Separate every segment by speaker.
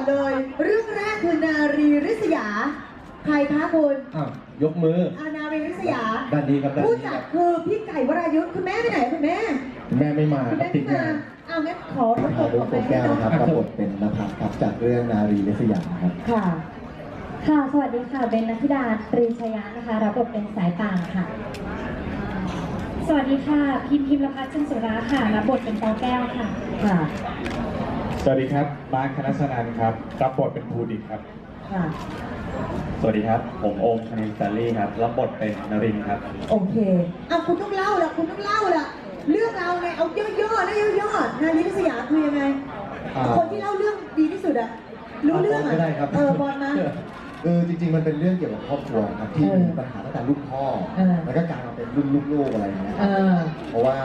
Speaker 1: อนเลย เรื่องแรกคือนารีริษยา ใครคะคุณ
Speaker 2: อ้าวยกมือ
Speaker 1: อานารีริษยา
Speaker 2: ด้านนี้ครับด้าน
Speaker 1: ผู้
Speaker 2: นี้
Speaker 1: จั
Speaker 2: ค
Speaker 1: ด
Speaker 2: รับ
Speaker 1: คือพี่ไก่วรายุทธ์คุณแม่ไปไหนคุณแม่
Speaker 2: แม่ไม่มา
Speaker 1: คุณ
Speaker 2: ครับ
Speaker 1: แม่
Speaker 2: ติด
Speaker 1: ไม่
Speaker 2: งามา
Speaker 1: นอ้าวงั้นขอทด
Speaker 3: ขอ
Speaker 1: ส
Speaker 3: ดู
Speaker 1: อบ
Speaker 3: โปรแก้วนะครับรับบทเป็นนภัสครับจากเรื่องนารีเลสยามครับ
Speaker 1: ค่ะ
Speaker 4: ค่ะ สวัสดีค่ะเบนนัทธิดาตรีชยะนะคะ รับบทเป็นสายป่านค่ะ สวัสดีค่ะ พิมพิมรพัฒน์จันสุราค่ะ รับบทเป็นปอแก้วค่ะ
Speaker 1: ค่ะ
Speaker 5: สวัสดีครับ มาร์คคณสนันท์ครับ รับบทเป็นภูดิตครับ
Speaker 1: ค่ะ
Speaker 5: สวัสดีครับ ผมโอมคณินสาลี่ครับ รับบทเป็นนรินทร์ครับ
Speaker 1: โอเคเอาคุณต้องเล่าละคุณต้องเล่าละเรื่องเราวไงเอาย่อๆนะย่อๆนารีริษยาคือยังไง
Speaker 3: อ่า
Speaker 1: คนที่เล่าเรื่องดีที่สุดอะรู้เรื่องา
Speaker 3: บล
Speaker 1: อะ
Speaker 3: ก็ได้ครับ
Speaker 1: เออบอลมา
Speaker 3: คือจริงๆมันเป็นเรื่องเกี่ยวกับครอบครัวครับที่
Speaker 1: เออ
Speaker 3: มีปัญหาตั้งแต่ลูกพ่อ
Speaker 1: เออ
Speaker 3: แล้วก็กลายมาเป็นรุ่นลูกๆอะไรอย่างเงี้ย
Speaker 1: เออ
Speaker 3: เพราะว่า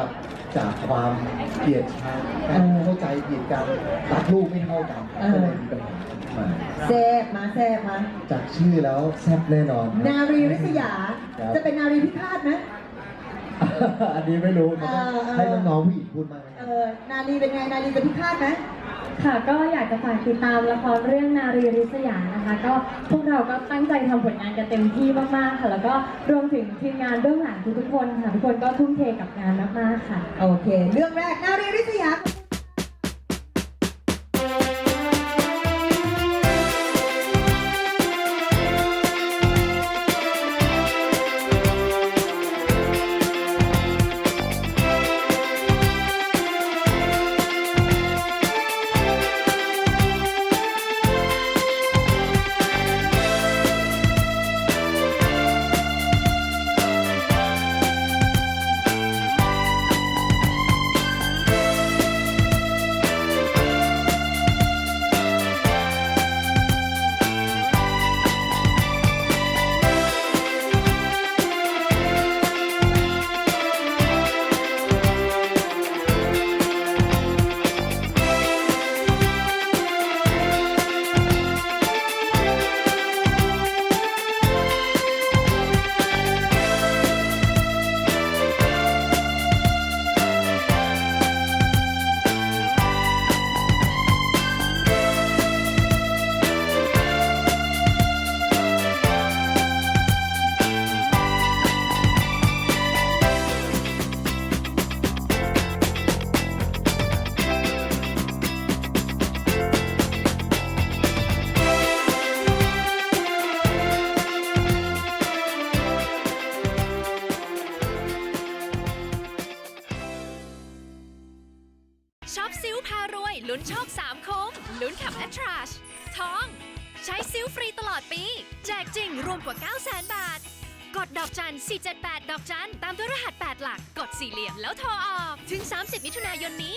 Speaker 3: จากความเกลียดชังการ
Speaker 1: เออ
Speaker 3: เข้าใจผิดกันรักลูกไม่เท่ากัน
Speaker 1: เออ
Speaker 3: ก็เลยมีปัญหาขึ้นมา
Speaker 1: แซบมาแซบมา
Speaker 3: จากชื่อแล้วแซ่บแน่นอนครับ
Speaker 1: นารีริษยา
Speaker 3: ครับ
Speaker 1: จะเป็นนารีพิฆาตไหม
Speaker 3: อันนี้ไม่รู้
Speaker 1: เออเออ
Speaker 3: ให้น้องๆผู้หญิงพูดมากไหม
Speaker 1: เออนารีเป็นไงนารีจะพิฆาตไหม
Speaker 4: ค่ะก็อยากจะฝากติดตามละครเรื่องนารีริษยา นะคะ ก็พวกเราก็ตั้งใจทำผลงานกันเต็มที่มากๆค่ะ แล้วก็รวมถึงทีมงานเบื้องหลังทุกๆคนค่ะทุกคนก็ทุ่มเทกับงานมากๆค่ะ
Speaker 1: โอเค เรื่องแรกนารีริศยา
Speaker 6: พารวย ลุ้นโชค3คุ้มลุ้นขับแอทราชทอง ใช้ซิลฟรีตลอดปี แจกจริงรวมกว่า 9 0 0 0 0 0 บาท กดดอกจัน 478 ดอกจัน ตามด้วยรหัส 8 หลัก กดสี่เหลี่ยมแล้วโทรออก ถึง 30 มิถุนายนนี้